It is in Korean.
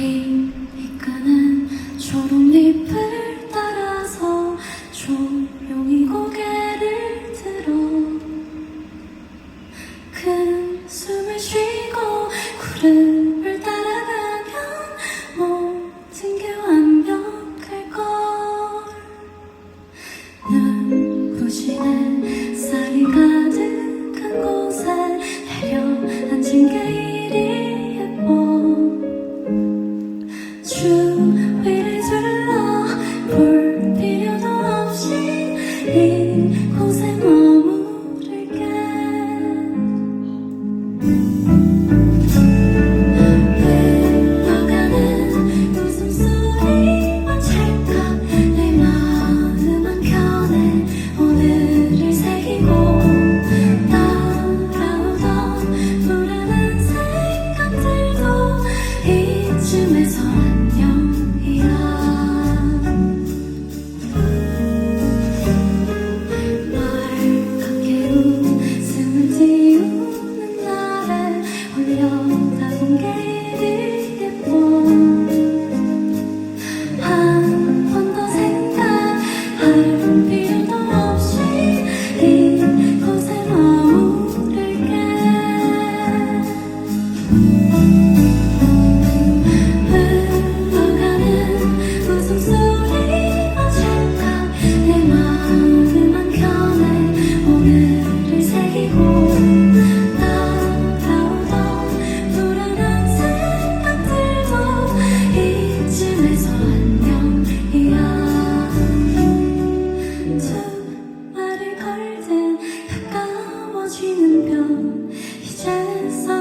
핀 이끄는 초록잎을 따라서 조용히 고개를 들어 큰 숨을 쉬고 구름 在梦。you. It's just